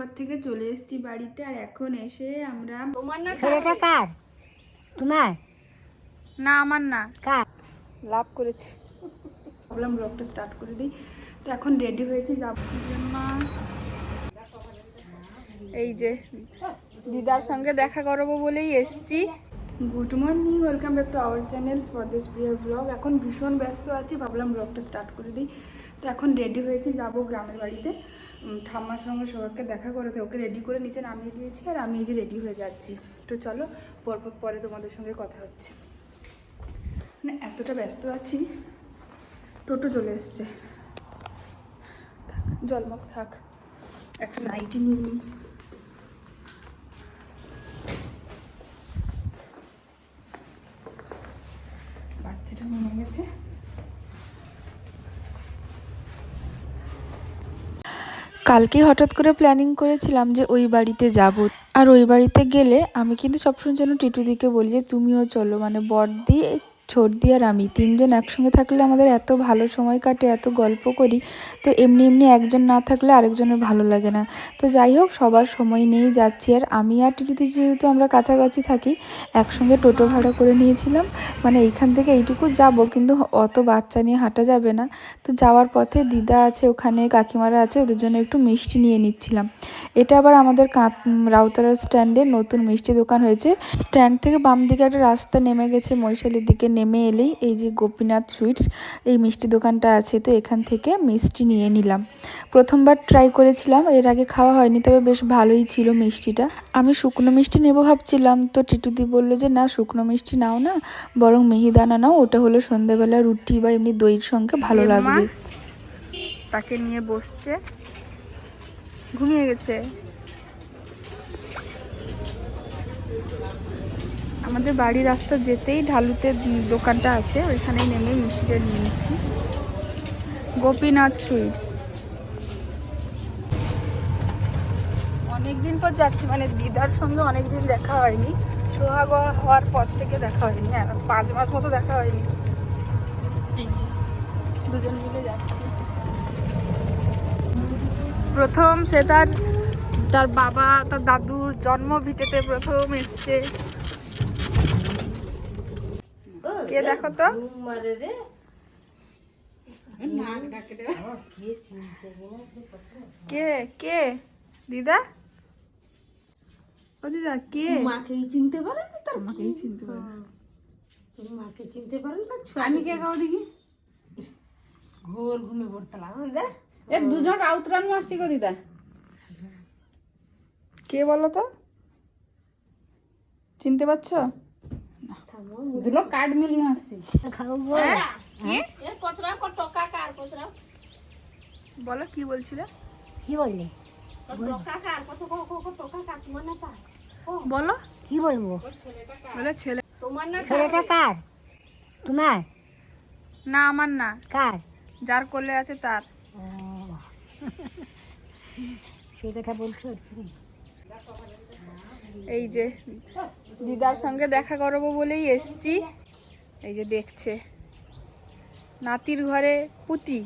ঘর থেকে চলে এসেছি বাড়িতে আর এখন এসে আমরা তোমার না ছেলেটা কার? তোমার? না আমার না। কার? লাভ করেছি। ভাবলাম ব্লগটা স্টার্ট করে দিই। তো এখন রেডি হয়েছি যাব মা এই যে দিদার সঙ্গে দেখা করাবো বলেই এসছি। Good morning welcome back to our channel স্পর্দেশ প্রিয় ব্লগ এখন ভীষণ ব্যস্ত আছি ভাবলাম ব্লগটা স্টার্ট করে দিই। তো এখন রেডি হয়েছি যাব গ্রামের বাড়িতে। ঠাম্মার সঙ্গে সবাইকে দেখা করে ওকে রেডি করে নিচে নামিয়ে দিয়েছি আর আমি এই যে রেডি হয়ে যাচ্ছি। তো চলো, পরপর পরে তোমাদের সঙ্গে কথা হচ্ছে। মানে এতটা ব্যস্ত আছি, টোটো চলে এসছে। থাক জলমগ থাক, একটা নাইটি নিয়ে নিই বাচ্চাটা নেমে গেছে কালকে হঠাৎ করে প্ল্যানিং করেছিলাম যে ওই বাড়িতে যাব। আর ওই বাড়িতে গেলে আমি কিন্তু সবসময় যেন টিটুদিকে বলি যে, তুমিও চলো। মানে বড়দি ছোটদি আর আমি। তিনজন একসঙ্গে থাকলে আমাদের এত ভালো সময় কাটে, এত গল্প করি। তো এমনি এমনি একজন না থাকলে আরেকজনের ভালো লাগে না। তো যাই হোক, সবার সময় নিয়েই যাচ্ছি। আর আমি আর টিটুদি যেহেতু আমরা কাছাকাছি থাকি, একসঙ্গে টোটো ভাড়া করে নিয়েছিলাম। মানে এইখান থেকে এইটুকু যাব, কিন্তু অত বাচ্চা নিয়ে হাঁটা যাবে না। তো যাওয়ার পথে দিদা আছে ওখানে, কাকিমারা আছে, ওদের জন্য একটু মিষ্টি নিয়ে নিচ্ছিলাম। এটা আবার আমাদের কাঁত, রাউতারা স্ট্যান্ডে নতুন মিষ্টি দোকান হয়েছে। স্ট্যান্ড থেকে বাম দিকে একটা রাস্তা নেমে গেছে মৈশালীর দিকে নেমে এলেই এই যে গোপীনাথ সুইটস এই মিষ্টি দোকানটা আছে তো এখান থেকে মিষ্টি নিয়ে নিলাম। প্রথমবার ট্রাই করেছিলাম এর আগে খাওয়া হয়নি তবে বেশ ভালোই ছিল মিষ্টিটা। আমি শুকনো মিষ্টি নেব ভাবছিলাম তো টিটুদি বলল যে না শুকনো মিষ্টি নাও না বরং মিহিদানা নাও ওটা হলো সন্ধ্যাবেলা রুটি বা এমনি দইয়ের সঙ্গে ভালো লাগবে। তাকে নিয়ে বসছে। ঘুমিয়ে গেছে। আমাদের বাড়ির রাস্তা যেতেই ঢালুতে দোকানটা আছে, ওইখানেই নেমে মিষ্টিটা নিয়ে নিচ্ছি। গোপীনাথ সুইটস। অনেকদিন পর যাচ্ছি মানে দিদার সঙ্গে অনেকদিন দেখা হয়নি। সোহাগ হওয়ার পর থেকে দেখা হয়নি হ্যাঁ পাঁচ মাস মতো দেখা হয়নি। দুজন মিলে যাচ্ছি। প্রথম সে তার তার বাবা, তার দাদুর জন্ম ভিটেতে প্রথম এসছে। কে দেখো তো? কে কে? দিদা? ও দিদা কে? মাকেই চিনতে পারে না তার চিনতে পারে। তুমি মাকে চিনতে পারেন? না আমি কে কাউ দেখি? ঘোর ঘুমে পড়তাম এ দুজন আউতরান মাসি গো দিদা। কে বলো তো? চিনতে পারছ? দুলো কার্ড মিল খাব। কি? এ পচরা কো টকা কার পচরা বলো কি বলছিলে? কি বললে? টকা কার? কো কো কো টকা কার? তোমার না তা বলো। কি বলব? বলে ছেলে তোমার না ছেলেটা কার? তোমার? না আমার না। কার? যার কোলে আছে তার। সেই কথা বলছো? এই যে দিদার সঙ্গে দেখা করব বলেই এসছি। এই যে দেখছে। নাতির ঘরে পুতি।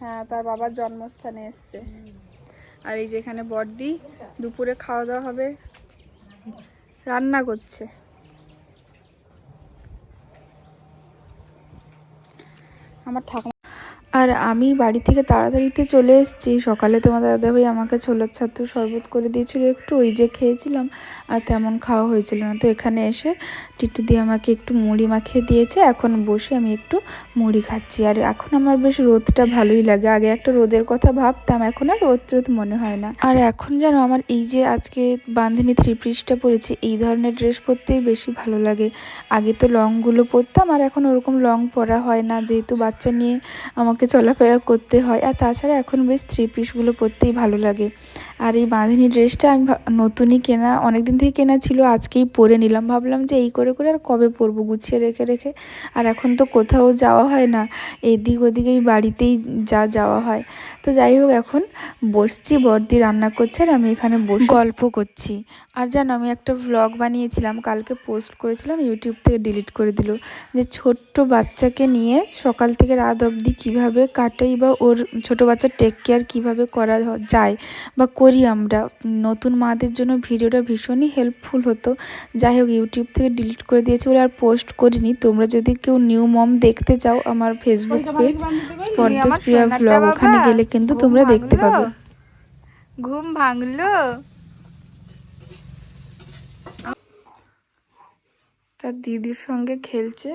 হ্যাঁ তার বাবার জন্মস্থানে এসছে। আর এই যে এখানে বড়দি দুপুরে খাওয়া দাওয়া হবে। রান্না করছে। আমার ঠাকুমা আর আমি বাড়ি থেকে তাড়াতাড়িতে চলে এসেছি। সকালে তোমার দাদাভাই আমাকে ছোলার ছাত্র শরবত করে দিয়েছিল একটু, ওই যে খেয়েছিলাম, আর তেমন খাওয়া হয়েছিল না। তো এখানে এসে টিটু দিয়ে আমাকে একটু মুড়ি মাখিয়ে দিয়েছে। এখন বসে আমি একটু মুড়ি খাচ্ছি। আর এখন আমার বেশ রোদটা ভালোই লাগে। আগে একটা রোদের কথা ভাবতাম, এখন আর রোদ রোদ মনে হয় না। আর এখন যেন আমার এই যে আজকে বান্ধিনী থ্রি পিসটা পরেছি, এই ধরনের ড্রেস পরতেই বেশি ভালো লাগে। আগে তো লংগুলো পরতাম, আর এখন ওরকম লং পরা হয় না। যেহেতু বাচ্চা নিয়ে আমাকে আমাকে চলাফেরা করতে হয়। আর তাছাড়া এখন বেশ থ্রি পিসগুলো পরতেই ভালো লাগে। আর এই বাঁধনি ড্রেসটা আমি নতুনই কেনা অনেক দিন থেকে কেনা ছিল, আজকেই পরে নিলাম। ভাবলাম যে এই করে করে আর কবে পরবো? গুছিয়ে রেখে রেখে। আর এখন তো কোথাও যাওয়া হয় না। এদিক ওদিক এই বাড়িতেই যা যাওয়া হয়। তো যাই হোক, এখন বসছি, বর্দি রান্না করছে আর আমি এখানে বসে গল্প করছি। আর জানো, আমি একটা ভ্লগ বানিয়েছিলাম, কালকে পোস্ট করেছিলাম ইউটিউব থেকে ডিলিট করে দিল। যে ছোট্ট বাচ্চাকে নিয়ে সকাল থেকে রাত অবধি কীভাবে কাটাই বা ওর ছোট বাচ্চার টেক কেয়ার কীভাবে করা যায় বা করি আমরা। নতুন মাদের জন্য ভিডিওটা ভীষণই হেল্পফুল হতো। যাই হোক ইউটিউব থেকে ডিলিট করে দিয়েছি বলে আর পোস্ট করিনি। তোমরা যদি কেউ নিউ মম দেখতে চাও আমার ফেসবুক পেজ স্পর্দাস প্রিয়া ভ্লগ ওখানে গেলে কিন্তু তোমরা দেখতে পাবে। ঘুম ভাঙলো? তার দিদির সঙ্গে খেলছে।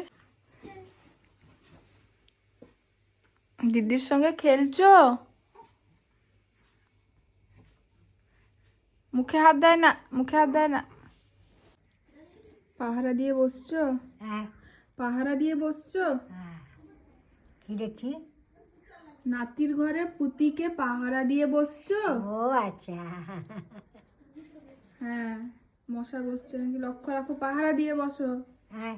দিদির সঙ্গে খেলছো? মুখে হাত দেয় না মুখে হাত দেয় না। পাহারা দিয়ে বসছো? হ্যাঁ। পাহারা দিয়ে বসছো? কি দেখি নাতির ঘরে পুতিকে পাহারা দিয়ে বসছো? ও আচ্ছা। হ্যাঁ মশা বসছে নাকি? লক্ষ্য রাখো পাহারা দিয়ে বসো। হ্যাঁ।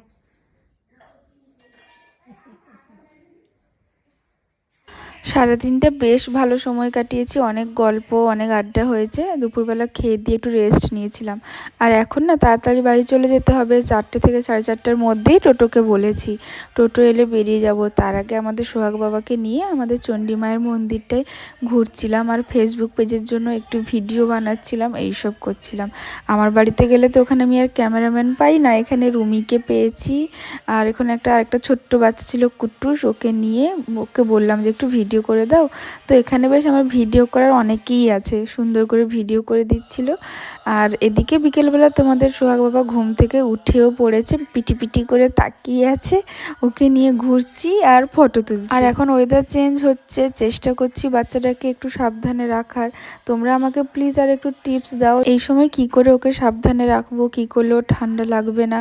সারাদিনটা বেশ ভালো সময় কাটিয়েছি, অনেক গল্প, অনেক আড্ডা হয়েছে, দুপুরবেলা খেয়ে দিয়ে একটু রেস্ট নিয়েছিলাম। আর এখন না তাড়াতাড়ি বাড়ি চলে যেতে হবে, চারটে থেকে সাড়ে চারটার মধ্যেই টোটোকে বলেছি। টোটো এলে বেরিয়ে যাব। তার আগে আমাদের সোহাগ বাবাকে নিয়ে আমাদের চণ্ডী মায়ের মন্দিরটায় ঘুরছিলাম আর ফেসবুক পেজের জন্য একটু ভিডিও বানাচ্ছিলাম, এইসব করছিলাম। আমার বাড়িতে গেলে তো ওখানে আমি আর ক্যামেরাম্যান পাই না, এখানে রুমিকে পেয়েছি। আর এখানে একটা, আরেকটা ছোট্ট বাচ্চা ছিল কুট্টুস, ওকে নিয়ে, ওকে বললাম যে একটু ভিডিও করে দাও। তো এখানে বেশ আমার ভিডিও করার অনেকেই আছে, সুন্দর করে ভিডিও করে দিচ্ছিল। আর এদিকে বিকেলবেলা তোমাদের সোহাগ বাবা ঘুম থেকে উঠেও পড়েছে, পিটি পিটি করে তাকিয়ে আছে। ওকে নিয়ে ঘুরছি আর ফটো তুলছি। আর এখন ওয়েদার চেঞ্জ হচ্ছে, চেষ্টা করছি বাচ্চাটাকে একটু সাবধানে রাখার। তোমরা আমাকে প্লিজ আর একটু টিপস দাও। এই সময় কি করে ওকে সাবধানে রাখব, কি করলে ঠান্ডা লাগবে না?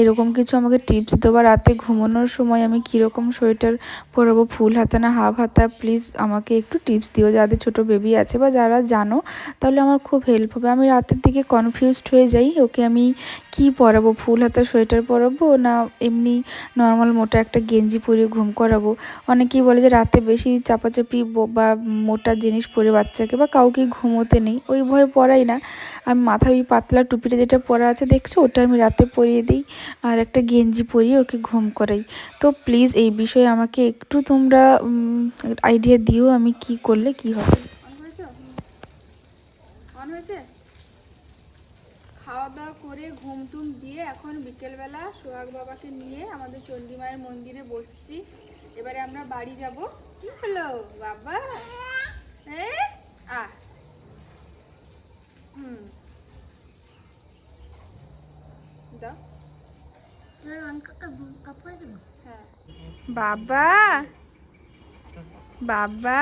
এরকম কিছু আমাকে টিপস দেওয়া। রাতে ঘুমানোর সময় আমি কীরকম সোয়েটার পরাবো, ফুল হাতা না হাফ হাতা প্লিজ আমাকে একটু টিপস দিও, যাদের ছোট বেবি আছে বা যারা জানো, তাহলে আমার খুব হেল্প হবে। আমি রাতের দিকে কনফিউজড হয়ে যাই, ওকে আমি কি পরাবো? ফুল হাতা, সোয়েটার পরাবো না এমনি নর্মাল মোটা একটা গেঞ্জি পরিয়ে ঘুম করাবো? অনেকেই বলে যে রাতে বেশি চাপাচাপি বা মোটা জিনিস পরে বাচ্চাকে বা কাউকে ঘুমোতে নেই, ওই ভয়ে পরাই না। আমি মাথায় ওই পাতলা টুপিটা যেটা পরা আছে, দেখছ? ওটা আমি রাতে পরিয়ে দিই আর একটা গেঞ্জি পরিয়ে ওকে ঘুম করাই। তো প্লিজ এই বিষয়ে আমাকে একটু তোমরা আইডিয়া দিও আমি কি করলে কি হবে। অন হয়েছে? খাওয়া দাওয়া করে ঘুম টুম দিয়ে এখন বিকেলবেলা সোহাগ বাবাকে নিয়ে আমাদের চণ্ডী মায়ের মন্দিরে বসছি। এবারে আমরা বাড়ি যাব। কি হলো বাবা? এ? আ। হুম। হ্যাঁ। বাবা! বাবা!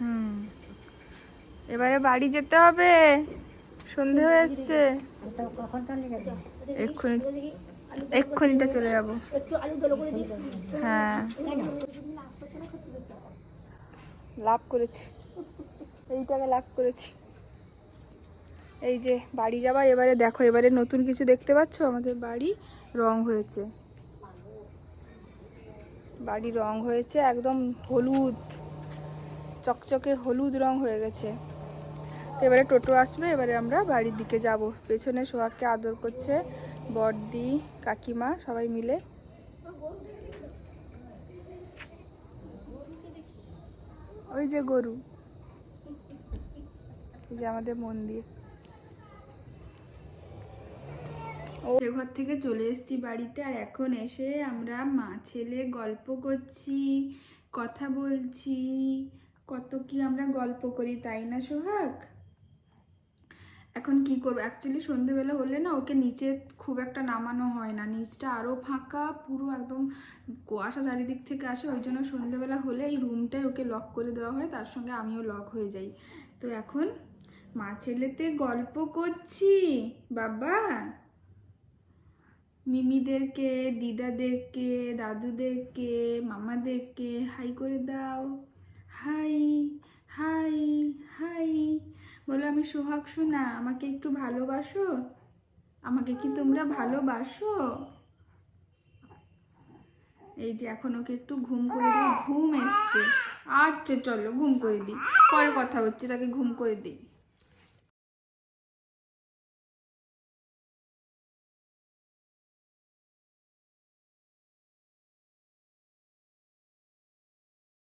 হুম। এবারে বাড়ি যেতে হবে। সন্ধে হয়ে যাবে এক্ষুনি এক্ষুনিটা চলে যাব। হ্যাঁ। লাভ করেছি। এই টাকা লাভ করেছি। এই যে বাড়ি যাবার, এবারে দেখো, এবারে নতুন কিছু দেখতে পাচ্ছ? আমাদের বাড়ি রং হয়েছে। বাড়ি রং হয়েছে একদম হলুদ, চকচকে হলুদ রং হয়ে গেছে। তো এবারে টোটো আসবে, এবারে আমরা বাড়ির দিকে যাব। পেছনে সোহাগকে আদর করছে বড়দি, কাকিমা, সবাই মিলে। ওই যে গরু। যে আমাদের মন্দির। ও ঘর থেকে চলে এসেছি বাড়িতে, আর এখন এসে আমরা মা ছেলে গল্প করছি, কথা বলছি। কত কি আমরা গল্প করি, তাই না সোহাগ? এখন কি করব? অ্যাকচুয়ালি সন্ধেবেলা হলে না ওকে নিচে খুব একটা নামানো হয় না। নিচটা আরও ফাঁকা, পুরো একদম কুয়াশা চারিদিক থেকে আসে। ওই জন্য সন্ধেবেলা হলে এই রুমটাই ওকে লক করে দেওয়া হয়। তার সঙ্গে আমিও লক হয়ে যাই। তো এখন মা ছেলেতে গল্প করছি। বাবা, মিমিদেরকে, দিদাদেরকে, দাদুদেরকে, মামাদেরকে, হাই করে দাও। Hi hi hi. বলো আমি সোহাগ শোনা আমাকে একটু ভালোবাসো? আমাকে কি তোমরা ভালোবাসো? এই যে এখন ওকে একটু ঘুম করে দিই, ঘুম এসছে। আচ্ছা চলো, ঘুম করে দিই। পরে কথা হচ্ছে, তাকে ঘুম করে দিই।